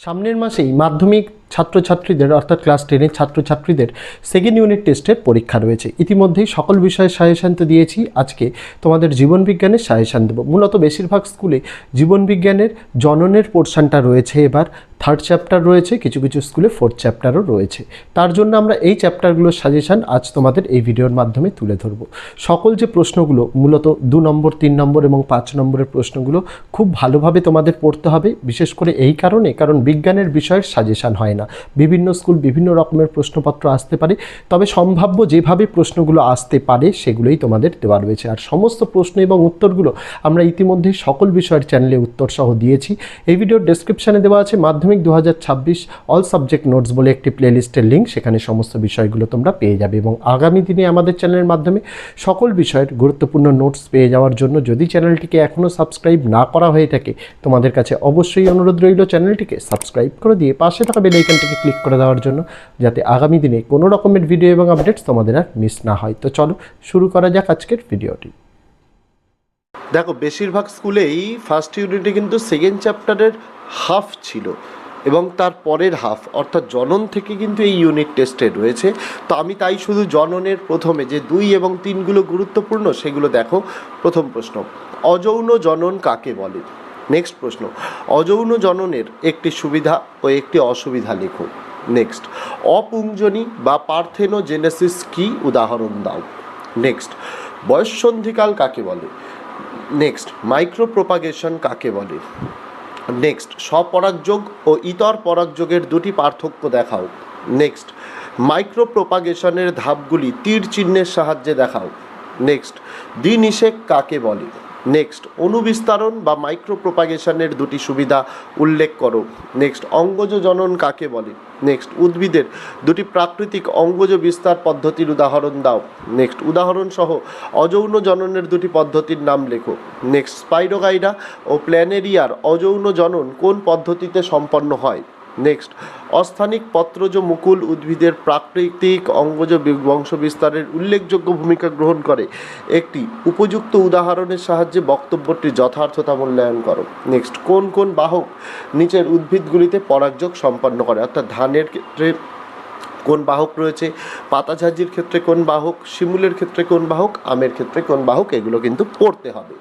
সামনের মাসেই মাধ্যমিক ছাত্রছাত্রীদের, অর্থাৎ ক্লাস টেনের ছাত্রছাত্রীদের সেকেন্ড ইউনিট টেস্টের পরীক্ষা রয়েছে। ইতিমধ্যেই সকল বিষয়ে সাজেশান তো দিয়েছি। আজকে তোমাদের জীবনবিজ্ঞানের সাজেশান দেবো। মূলত বেশিরভাগ স্কুলে জীবনবিজ্ঞানের জননের পোর্শনটা রয়েছে এবার। থার্ড চ্যাপ্টার রয়েছে, কিছু কিছু স্কুলে ফোর্থ চ্যাপ্টারও রয়েছে। তার জন্য আমরা এই চ্যাপ্টারগুলোর সাজেশান আজ তোমাদের এই ভিডিওর মাধ্যমে তুলে ধরবো। সকল যে প্রশ্নগুলো, মূলত দু নম্বর, তিন নম্বর এবং পাঁচ নম্বরের প্রশ্নগুলো খুব ভালোভাবে তোমাদের পড়তে হবে। বিশেষ করে এই কারণে, কারণ বিজ্ঞানের বিষয়ের সাজেশান হয় না। বিভিন্ন স্কুল বিভিন্ন রকমের প্রশ্নপত্র আসতে পারে, তবে সম্ভাব্য যেভাবে প্রশ্নগুলো আসতে পারে সেগুলোই তোমাদের দেওয়া রয়েছে। আর সমস্ত প্রশ্ন এবং উত্তরগুলো আমরা ইতিমধ্যেই সকল বিষয়ের চ্যানেলে উত্তর সহ দিয়েছি। এই ভিডিওর ডেসক্রিপশানে দেওয়া আছে মাধ্যমিক দু হাজার ছাব্বিশ অল সাবজেক্ট নোটস বলে একটি প্লেলিস্টের লিঙ্ক সেখানে সমস্ত বিষয়গুলো তোমরা পেয়ে যাবে এবং আগামী দিনে আমাদের চ্যানেলের মাধ্যমে সকল বিষয়ের গুরুত্বপূর্ণ নোটস পেয়ে যাওয়ার জন্য যদি চ্যানেলটিকে এখনও সাবস্ক্রাইব না করা হয়ে থাকে, তোমাদের কাছে অবশ্যই অনুরোধ রইল চ্যানেলটিকে সাবস্ক্রাইব করে দিয়ে পাশে থাকা বেল আইকনটিকে ক্লিক করে দেওয়ার জন্য যাতে আগামী দিনে কোনো রকমের ভিডিও এবং আপডেটস তোমাদের আর মিস না হয়। তো চলো শুরু করা যাক আজকের ভিডিওটি। দেখো, বেশিরভাগ স্কুলেই ফার্স্ট ইউনিটে কিন্তু সেকেন্ড চ্যাপ্টারের হাফ ছিল এবং তার পরের হাফ অর্থাৎ জনন থেকে কিন্তু এই ইউনিট টেস্টে রয়েছে। তো আমি তাই শুধু জননের প্রথমে যে দুই এবং তিনগুলো গুরুত্বপূর্ণ সেগুলো দেখো। প্রথম প্রশ্ন, অযৌন জনন কাকে বলে? নেক্সট প্রশ্ন. অযৌন জননের একটি সুবিধা ও একটি অসুবিধা লেখো। নেক্সট অপুঞ্জনী বা পার্থেনোজেনেসিস কি উদাহরণ দাও। নেক্সট বয়ঃসন্ধিকাল কাকে বলে? নেক্সট মাইক্রো প্রোপাগেশন কাকে বলে? নেক্সট স্বপরাগযোগ ও ইতর পরাগযোগের দুটি পার্থক্য দেখাও। নেক্সট মাইক্রো প্রোপাগেশনের ধাপগুলি তীর চিহ্নের সাহায্যে দেখাও। নেক্সট দ্বিনিষেক কাকে বলে? নেক্সট অনুবিস্তারণ বা মাইক্রো প্রোপাগেশনের দুটি সুবিধা উল্লেখ করো। নেক্সট অঙ্গজ জনন কাকে বলে? নেক্সট উদ্ভিদের দুটি প্রাকৃতিক অঙ্গজ বিস্তার পদ্ধতির উদাহরণ দাও। নেক্সট উদাহরণ সহ অযৌন জননের দুটি পদ্ধতির নাম লেখো। নেক্সট স্পাইরোগাইডা ও প্ল্যানেরিয়ার অযৌন জনন কোন পদ্ধতিতে সম্পন্ন হয়? নেক্সট অস্থানিক পত্রজ মুকুল উদ্ভিদের প্রাকৃতিক অঙ্গজ বংশবিস্তারের বংশ বিস্তারের উল্লেখযোগ্য ভূমিকা গ্রহণ করে। একটি উপযুক্ত উদাহরণের সাহায্যে বক্তব্যটির যথার্থতা মূল্যায়ন করো। নেক্সট কোন কোন বাহক নিচের উদ্ভিদগুলিতে পরাগযোগ সম্পন্ন করে? অর্থাৎ ধানের ক্ষেত্রে কোন বাহক রয়েছে? পাতাঝাজির ক্ষেত্রে কোন বাহক? শিমুলের ক্ষেত্রে কোন বাহক? আমের ক্ষেত্রে কোন বাহক? এগুলো কিন্তু পড়তে হবে।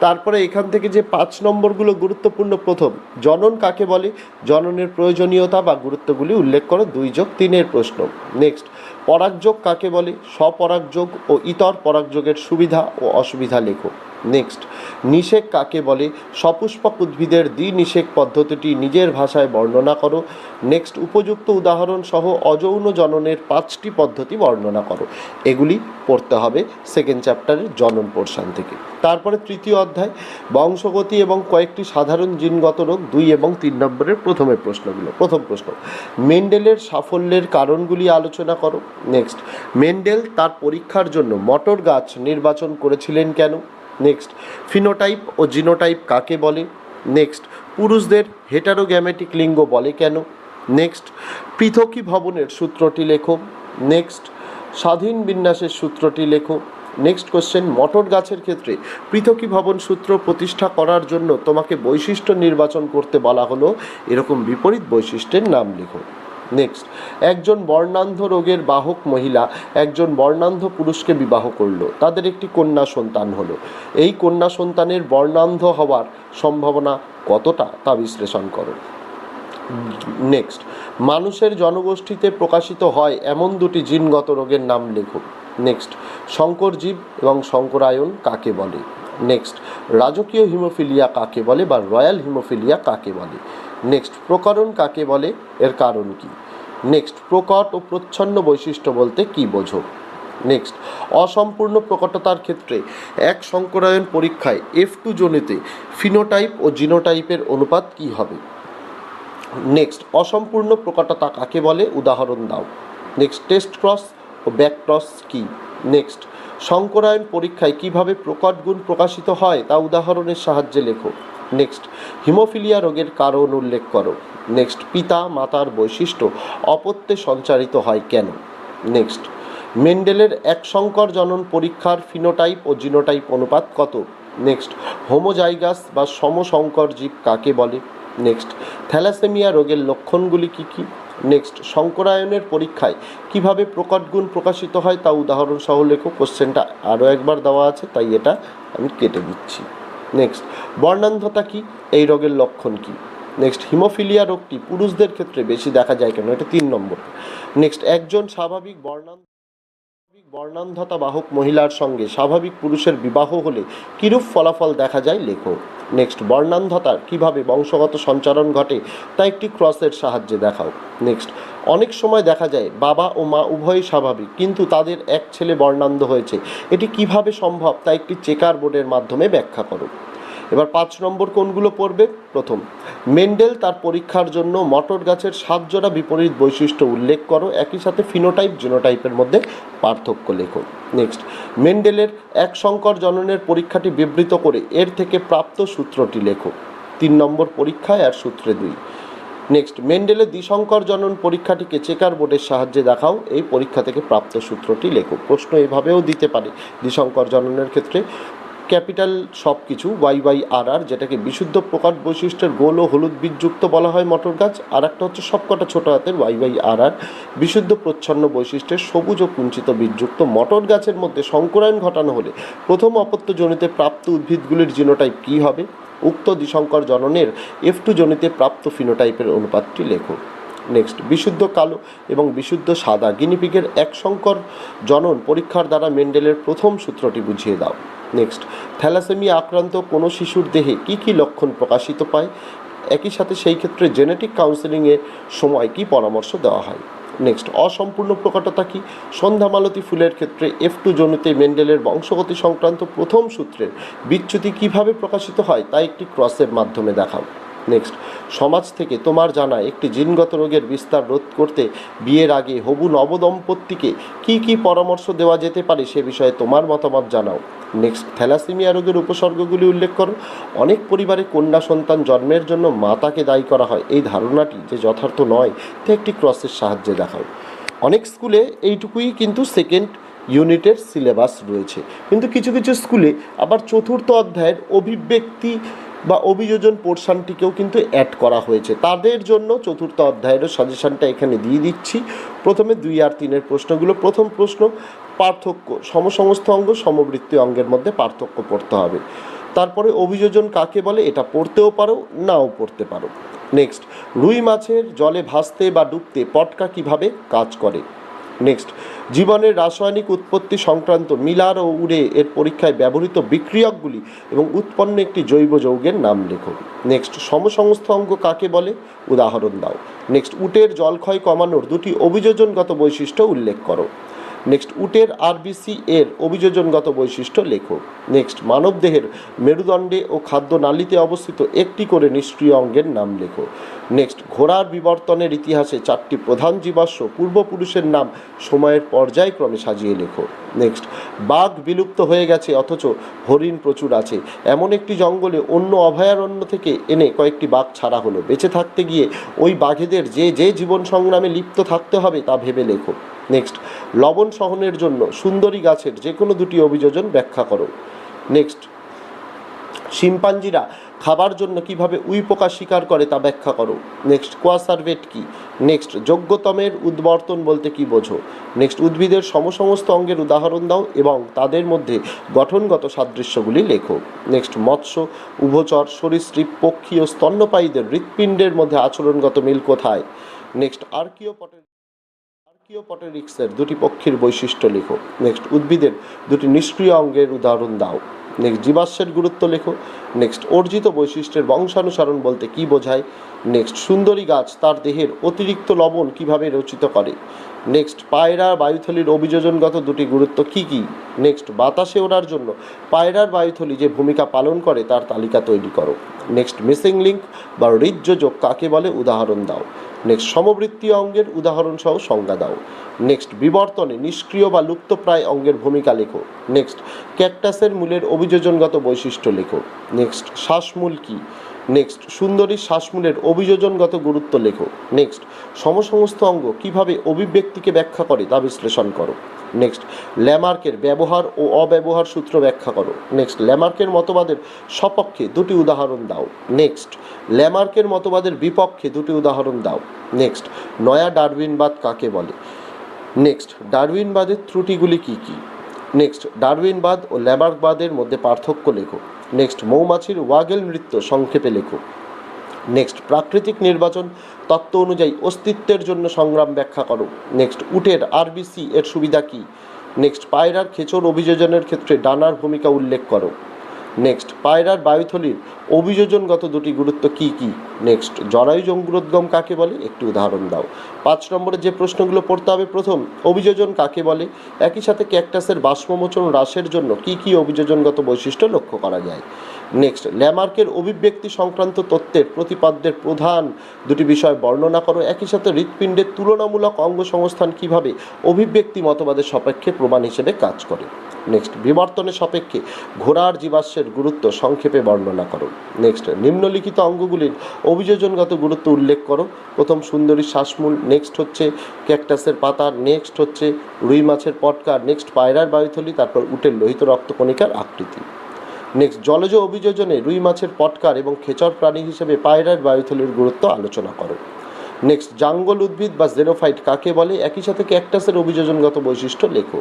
তারপরে এখান থেকে যে পাঁচ নম্বরগুলো গুরুত্বপূর্ণ প্রথম, জনন কাকে বলে? জননের প্রয়োজনীয়তা বা গুরুত্বগুলি উল্লেখ করো, দুই যোগ তিনের প্রশ্ন। নেক্সট পরাগযোগ কাকে বলে? স্বপরাগযোগ ও ইতর পরাগযোগের সুবিধা ও অসুবিধা লেখো। নেক্সট নিষেক কাকে বলে? সপুষ্পক উদ্ভিদের দ্বিনিষেক পদ্ধতিটি নিজের ভাষায় বর্ণনা করো। নেক্সট উপযুক্ত উদাহরণ সহ অযৌন জননের পাঁচটি পদ্ধতি বর্ণনা করো। এগুলি পড়তে হবে সেকেন্ড চ্যাপ্টারের জনন পোর্শন থেকে। তারপরে তৃতীয় অধ্যায়, বংশগতি এবং কয়েকটি সাধারণ জিনগত রোগ, দুই এবং তিন নম্বরের প্রথমের প্রশ্নগুলো। প্রথম প্রশ্ন, মেন্ডেলের সাফল্যের কারণগুলি আলোচনা করো। নেক্সট মেন্ডেল তার পরীক্ষার জন্য মটর গাছ নির্বাচন করেছিলেন কেন? নেক্সট ফিনোটাইপ ও জিনোটাইপ কাকে বলে? নেক্সট পুরুষদের হেটারোগ্যামেটিক লিঙ্গ বলে কেন? নেক্সট পৃথকী ভবনের সূত্রটি লেখো। নেক্সট স্বাধীন বিন্যাসের সূত্রটি লেখো। নেক্সট কোশ্চেন মটর গাছের ক্ষেত্রে পৃথকী ভবন সূত্র প্রতিষ্ঠা করার জন্য তোমাকে বৈশিষ্ট্য নির্বাচন করতে বলা হলো। এরকম বিপরীত বৈশিষ্ট্যের নাম লেখো। নেক্সট একজন বর্ণান্ধ রোগের বাহক মহিলা একজন বর্ণান্ধ পুরুষকে বিবাহ করল। তাদের একটি কন্যা সন্তান হলো। এই কন্যা সন্তানের বর্ণান্ধ হওয়ার সম্ভাবনা কতটা তা বিশ্লেষণ করো। নেক্সট মানুষের জনগোষ্ঠীতে প্রকাশিত হয় এমন দুটি জিনগত রোগের নাম লেখো। নেক্সট শঙ্করজীব এবং শঙ্করায়ন কাকে বলে? নেক্সট রাজকীয় হিমোফিলিয়া কাকে বলে বা রয়্যাল হিমোফিলিয়া কাকে বলে? নেক্সট প্রকরণ কাকে বলে? এর কারণ কি? নেক্সট প্রকট ও প্রচ্ছন্ন বৈশিষ্ট্য বলতে কি বোঝো? নেক্সট অসম্পূর্ণ প্রকটতার ক্ষেত্রে এক শঙ্করায়ন পরীক্ষায় এফ টু জনিতে ফিনোটাইপ ও জিনোটাইপের অনুপাত কী হবে? নেক্সট অসম্পূর্ণ প্রকটতা কাকে বলে? উদাহরণ দাও। নেক্সট টেস্ট ক্রস ও ব্যাক ক্রস কি? নেক্সট শঙ্করায়ন পরীক্ষায় কীভাবে প্রকট গুণ প্রকাশিত হয় তা উদাহরণের সাহায্যে লেখো। নেক্সট হিমোফিলিয়া রোগের কারণ উল্লেখ করো। নেক্সট পিতা, মাতার বৈশিষ্ট্য, অপত্যে সঞ্চারিত হয় কেন? নেক্সট মেন্ডেলের এক সংকর জনন পরীক্ষার ফিনোটাইপ ও জিনোটাইপ অনুপাত কত? নেক্সট হোমোজাইগাস বা সমসংকর জীব কাকে বলে? নেক্সট থ্যালাসেমিয়া রোগের লক্ষণগুলি কী কী? নেক্সট শঙ্করায়নের পরীক্ষায় কীভাবে প্রকটগুণ প্রকাশিত হয় তা উদাহরণ সহ লেখো। কোশ্চেনটা আরও একবার দেওয়া আছে, তাই এটা আমি কেটে দিচ্ছি। নেক্সট বর্ণান্ধতা কি? এই রোগের লক্ষণ কি? নেক্সট হিমোফিলিয়া রোগটি পুরুষদের ক্ষেত্রে বেশি দেখা যায় কেন? এটা তিন নম্বর। নেক্সট একজন স্বাভাবিক বর্ণান্ধ বর্ণান্ধতা বাহক মহিলার সঙ্গে স্বাভাবিক পুরুষের বিবাহ হলে কিরূপ ফলাফল দেখা যায় লেখো নেক্সট, বর্ণান্ধতার কীভাবে বংশগত সঞ্চারণ ঘটে তা একটি ক্রসের সাহায্যে দেখাও। নেক্সট, অনেক সময় দেখা যায় বাবা ও মা উভয়ই স্বাভাবিক, কিন্তু তাদের এক ছেলে বর্ণান্ধ হয়েছে। এটি কীভাবে সম্ভব তা একটি চেকার বোর্ডের মাধ্যমে ব্যাখ্যা করো। এবার পাঁচ নম্বর কোনগুলো পড়বে প্রথম। মেন্ডেল তার পরীক্ষার জন্য মটর গাছের সাত জোড়া বিপরীত বৈশিষ্ট্য উল্লেখ করো। একই সাথে ফিনোটাইপ, জিনোটাইপের মধ্যে পার্থক্য লেখো। নেক্সট, মেন্ডেলের এক সংকর জননের পরীক্ষাটি বিবৃত করে এর থেকে প্রাপ্ত সূত্রটি লেখো। তিন নম্বর পরীক্ষায় আর সূত্রে দুই। নেক্সট মেন্ডেলের দ্বিশঙ্কর জনন পরীক্ষাটিকে চেকার বোর্ডের সাহায্যে দেখাও। এই পরীক্ষা থেকে প্রাপ্ত সূত্রটি লেখো। প্রশ্ন এভাবেও দিতে পারে। দ্বিশঙ্কর জননের ক্ষেত্রে ক্যাপিটাল সব কিছু ওয়াই ওয়াই আর আর যেটাকে বিশুদ্ধ প্রকাট বৈশিষ্ট্যের গোল ও হলুদ বীজযুক্ত বলা হয় মটর গাছ, আর একটা হচ্ছে সবকটা ছোটো হাতের ওয়াই ওয়াই আর আর বিশুদ্ধ প্রচ্ছন্ন বৈশিষ্ট্যের সবুজ ও কুঞ্চিত বীজযুক্ত মটর গাছের মধ্যে সংকরায়ন ঘটানো হলে প্রথম অপত্য জনিতে প্রাপ্ত উদ্ভিদগুলির জিনোটাইপ কী হবে? উক্ত দ্বিসংকর জননের এফ টু জনিতে প্রাপ্ত ফিনোটাইপের অনুপাতটি লেখো। নেক্সট বিশুদ্ধ কালো এবং বিশুদ্ধ সাদা গিনিপিগের এক সংকর জনন পরীক্ষার দ্বারা মেন্ডেলের প্রথম সূত্রটি বুঝিয়ে দাও। নেক্সট থ্যালাসেমিয়া আক্রান্ত কোনো শিশুর দেহে কি কি লক্ষণ প্রকাশিত পায়? একই সাথে সেই ক্ষেত্রে জেনেটিক কাউন্সেলিংয়ের সময় কি পরামর্শ দেওয়া হয়? নেক্সট অসম্পূর্ণ প্রকটতা কি? সন্ধ্যামালতী ফুলের ক্ষেত্রে এফ টু জনুতে মেন্ডেলের বংশগতি সংক্রান্ত প্রথম সূত্রের বিচ্যুতি কীভাবে প্রকাশিত হয় তা একটি ক্রসের মাধ্যমে দেখাও নেক্সট সমাজ থেকে তোমার জানা একটি জিনগত রোগের বিস্তার রোধ করতে বিয়ের আগে হবু নবদম্পতিকে কি কি পরামর্শ দেওয়া যেতে পারে সে বিষয়ে তোমার মতামত জানাও। নেক্সট থ্যালাসেমিয়া রোগের উপসর্গগুলি উল্লেখ করো। অনেক পরিবারে কন্যা সন্তান জন্মের জন্য মাতাকে দায়ী করা হয়। এই ধারণাটি যে যথার্থ নয়, তা একটি ক্রসের সাহায্যে দেখাও। অনেক স্কুলে এইটুকুই কিন্তু সেকেন্ড ইউনিটের সিলেবাস রয়েছে। কিন্তু কিছু কিছু স্কুলে আবার চতুর্থ অধ্যায়ের অভিব্যক্তি বা অভিযোজন পোর্শনটিকেও কিন্তু অ্যাড করা হয়েছে। তাদের জন্য চতুর্থ অধ্যায়েরও সাজেশনটা এখানে দিয়ে দিচ্ছি। প্রথমে দুই আর তিনের প্রশ্নগুলো। প্রথম প্রশ্ন, পার্থক্য সমসমস্ত অঙ্গ, সমবৃত্তি অঙ্গের মধ্যে পার্থক্য পড়তে হবে। তারপরে অভিযোজন কাকে বলে? এটা পড়তেও পারো, নাও পড়তে পারো। নেক্সট রুই মাছের জলে ভাসতে বা ডুবতে পটকা কীভাবে কাজ করে? নেক্সট জীবনের রাসায়নিক উৎপত্তি সংক্রান্ত মিলার ও উড়ে এর পরীক্ষায় ব্যবহৃত বিক্রিয়কগুলি এবং উৎপন্ন একটি জৈব যৌগের নাম লেখো। নেক্সট সমসংস্থ অঙ্গ কাকে বলে? উদাহরণ দাও। নেক্সট উটের জলক্ষয় কমানোর দুটি অভিযোজনগত বৈশিষ্ট্য উল্লেখ করো। নেক্সট উটের আরবিসি এর অভিযোজনগত বৈশিষ্ট্য লেখো। নেক্সট, মানবদেহের মেরুদণ্ডে ও খাদ্য নালীতে অবস্থিত একটি করে নিষ্ক্রিয় অঙ্গের নাম লেখো। নেক্সট, ঘোড়ার বিবর্তনের ইতিহাসে চারটি প্রধান জীবাশ্ম পূর্বপুরুষের নাম সময়ের পর্যায়ক্রমে সাজিয়ে লেখো। নেক্সট, বাঘ বিলুপ্ত হয়ে গেছে অথচ হরিণ প্রচুর আছে। এমন একটি জঙ্গলে অন্য অভয়ারণ্য থেকে এনে কয়েকটি বাঘ ছাড়া হলো। বেঁচে থাকতে গিয়ে ওই বাঘেদের যে যে জীবন সংগ্রামে লিপ্ত থাকতে হবে তা ভেবে লেখো। নেক্সট লবণ সহনের জন্য সুন্দরী গাছের যে কোনো দুটি অভিযোজন ব্যাখ্যা করো। নেক্সট শিম্পাঞ্জিরা খাবার জন্য কীভাবে উই পোকা শিকার করে তা ব্যাখ্যা করো। নেক্সট কোয়াসারভেট কি? নেক্সট যোগ্যতমের উদ্বর্তন বলতে কি বোঝো? নেক্সট উদ্ভিদের সমসমস্ত অঙ্গের উদাহরণ দাও এবং তাদের মধ্যে গঠনগত সাদৃশ্যগুলি লেখো। নেক্সট মৎস্য, উভচর, সরীসৃপ, পক্ষী ও স্তন্যপায়ীদের হৃৎপিণ্ডের মধ্যে আচরণগত মিল কোথায়? নেক্সট আর্কিওপটের আর্কিওপটেরিক্সের দুটি পক্ষীর বৈশিষ্ট্য লেখো। নেক্সট, উদ্ভিদের দুটি নিষ্ক্রিয় অঙ্গের উদাহরণ দাও। নেক্সট, জীবাশ্মের গুরুত্ব লেখো। নেক্সট, অর্জিত বৈশিষ্ট্যের বংশানুসারণ বলতে কি বোঝায়? নেক্সট, সুন্দরী গাছ তার দেহের অতিরিক্ত লবণ কীভাবে রচিত করে? নেক্সট পায়রা বায়ুথলির অভিযোজনগত দুটি গুরুত্ব কি কি? নেক্সট, বাতাসে ওড়ার জন্য পায়রার বায়ুথলি যে ভূমিকা পালন করে তার তালিকা তৈরি করো। নেক্সট, মিসিং লিঙ্ক বা হৃদযোজক কাকে বলে? উদাহরণ দাও। নেক্সট সমবৃত্তীয় অঙ্গের উদাহরণ সহ সংজ্ঞা দাও। নেক্সট বিবর্তনে নিষ্ক্রিয় বা লুপ্তপ্রায় অঙ্গের ভূমিকা লেখো। নেক্সট ক্যাকটাসের মূলের অভিযোজনগত বৈশিষ্ট্য লেখো। নেক্সট শ্বাসমূল কী? নেক্সট সুন্দরী শ্বাসমূলের অভিযোজনগত গুরুত্ব লেখো। নেক্সট সমসমস্ত অঙ্গ কীভাবে অভিব্যক্তিকে ব্যাখ্যা করে তা বিশ্লেষণ করো। নেক্সট ল্যামার্কের ব্যবহার ও অব্যবহার সূত্র ব্যাখ্যা করো। নেক্সট ল্যামার্কের মতবাদের সপক্ষে দুটি উদাহরণ দাও। নেক্সট ল্যামার্কের মতবাদের বিপক্ষে দুটি উদাহরণ দাও। নেক্সট নয়া ডারউইনবাদ কাকে বলে? নেক্সট ডারউইনবাদের ত্রুটিগুলি কী কী? নেক্সট ডারউইনবাদ ও ল্যামার্কবাদের মধ্যে পার্থক্য লেখো। নেক্সট মৌমাছির ওয়াগেল নৃত্য সংক্ষেপে লেখো। নেক্সট প্রাকৃতিক নির্বাচন তত্ত্ব অনুযায়ী অস্তিত্বের জন্য সংগ্রাম ব্যাখ্যা করো। নেক্সট, উটের আরবিসি এর সুবিধা কী? নেক্সট, পায়রার খেচর অভিযোজনের ক্ষেত্রে ডানার ভূমিকা উল্লেখ করো। নেক্সট, পায়রার বায়ুথলির অভিযোজনগত দুটি গুরুত্ব কী কী? নেক্সট, জরায়ু জঙ্গুরোদ্গম কাকে বলে? একটি উদাহরণ দাও। পাঁচ নম্বরে যে প্রশ্নগুলো পড়তে হবে, প্রথম, অভিযোজন কাকে বলে? একই সাথে ক্যাকটাসের বাষ্পমোচন হ্রাসের জন্য কী কী অভিযোজনগত বৈশিষ্ট্য লক্ষ্য করা যায়? নেক্সট ল্যামার্কের অভিব্যক্তি সংক্রান্ত তত্ত্বের প্রতিপাদ্যের প্রধান দুটি বিষয় বর্ণনা করো। একই সাথে হৃৎপিণ্ডের তুলনামূলক অঙ্গ সংস্থান কীভাবে অভিব্যক্তি মতবাদের সাপেক্ষে প্রমাণ হিসেবে কাজ করে? নেক্সট বিবর্তনের সাপেক্ষে ঘোড়ার জীবাশ্মের গুরুত্ব সংক্ষেপে বর্ণনা করো। নেক্সট নিম্নলিখিত অঙ্গগুলির অভিযোজনগত গুরুত্ব উল্লেখ করো। প্রথম সুন্দরী শ্বাসমূল নেক্সট হচ্ছে ক্যাকটাসের পাতা নেক্সট হচ্ছে রুই মাছের পটকা নেক্সট পায়রার বায়ুথলি, তারপর উটের লোহিত রক্তকণিকার আকৃতি। নেক্সট জলজ অভিযোজনে রুই মাছের পটকার এবং খেচর প্রাণী হিসেবে পায়রার বায়ুথলির গুরুত্ব আলোচনা করো নেক্সট জাঙ্গল উদ্ভিদ বা জেরোফাইট কাকে বলে? একই সাথে ক্যাকটাসের অভিযোজনগত বৈশিষ্ট্য লেখো।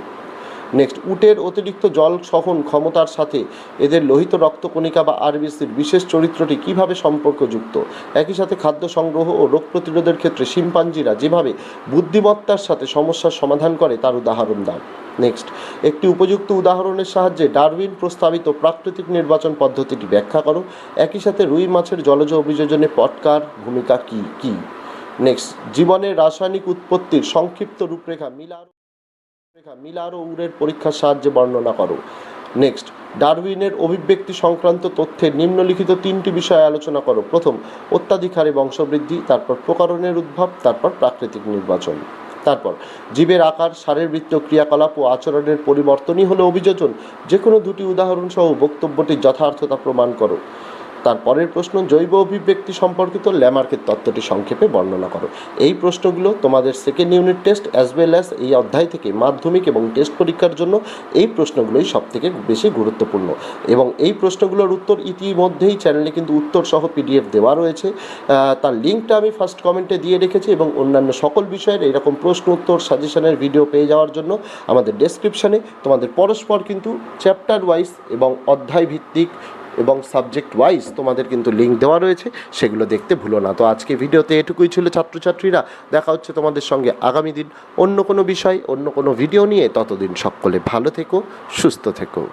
নেক্সট উটের অতিরিক্ত জল সহন ক্ষমতার সাথে এদের লোহিত রক্তকণিকা বা আরবিসির বিশেষ চরিত্রটি কীভাবে সম্পর্কযুক্ত? একই সাথে খাদ্য সংগ্রহ ও রোগ প্রতিরোধের ক্ষেত্রে শিম্পাঞ্জিরা যেভাবে বুদ্ধিমত্তার সাথে সমস্যার সমাধান করে, তার উদাহরণ দাও। নেক্সট একটি উপযুক্ত উদাহরণের সাহায্যে ডারউইন প্রস্তাবিত প্রাকৃতিক নির্বাচন পদ্ধতিটি ব্যাখ্যা করো। একই সাথে রুই মাছের জলজ অভিযোজনে পটকার ভূমিকা কী কী? নেক্সট জীবনের রাসায়নিক উৎপত্তির সংক্ষিপ্ত রূপরেখা মিলার মিলার ও উরের পরীক্ষার সাহায্যে বর্ণনা করো। নেক্সট ডারউইনের অভিব্যক্তি সংক্রান্ত তথ্যের নিম্নলিখিত তিনটি বিষয় আলোচনা করো। প্রথম অত্যাধিক হারে বংশবৃদ্ধি, তারপর প্রকারণের উদ্ভব, তারপর প্রাকৃতিক নির্বাচন। তারপর, জীবের আকার শারীরবৃত্তীয় ক্রিয়াকলাপ ও আচরণের পরিবর্তনই হলো অভিযোজন। যে কোনো দুটি উদাহরণ সহ বক্তব্যটির যথার্থতা প্রমাণ করো। তারপরের প্রশ্ন, জৈব অভিব্যক্তি সম্পর্কিত ল্যামার্কের তত্ত্বটি সংক্ষেপে বর্ণনা করো। এই প্রশ্নগুলো তোমাদের second unit test as well as এই অধ্যায় থেকে মাধ্যমিক এবং টেস্ট পরীক্ষার জন্য এই প্রশ্নগুলোই সবথেকে বেশি গুরুত্বপূর্ণ। এবং এই প্রশ্নগুলোর উত্তর ইতিমধ্যেই চ্যানেলে কিন্তু উত্তর সহ পিডিএফ দেওয়া রয়েছে। তার লিঙ্কটা আমি ফার্স্ট কমেন্টে দিয়ে রেখেছি এবং অন্যান্য সকল বিষয়ের এরকম প্রশ্ন, উত্তর সাজেশনের ভিডিও পেয়ে যাওয়ার জন্য আমাদের ডেসক্রিপশানে তোমাদের পরস্পর কিন্তু চ্যাপ্টার ওয়াইজ এবং অধ্যায় ভিত্তিক এবং সাবজেক্ট ওয়াইজ তোমাদের কিন্তু লিঙ্ক দেওয়া রয়েছে, সেগুলো দেখতে ভুলো না। তো আজকে ভিডিওতে এটুকুই ছিল ছাত্রছাত্রীরা। দেখা হচ্ছে তোমাদের সঙ্গে আগামী দিন অন্য কোনো বিষয়, অন্য কোনো ভিডিও নিয়ে। ততদিন সকলে ভালো থেকো, সুস্থ থেকো।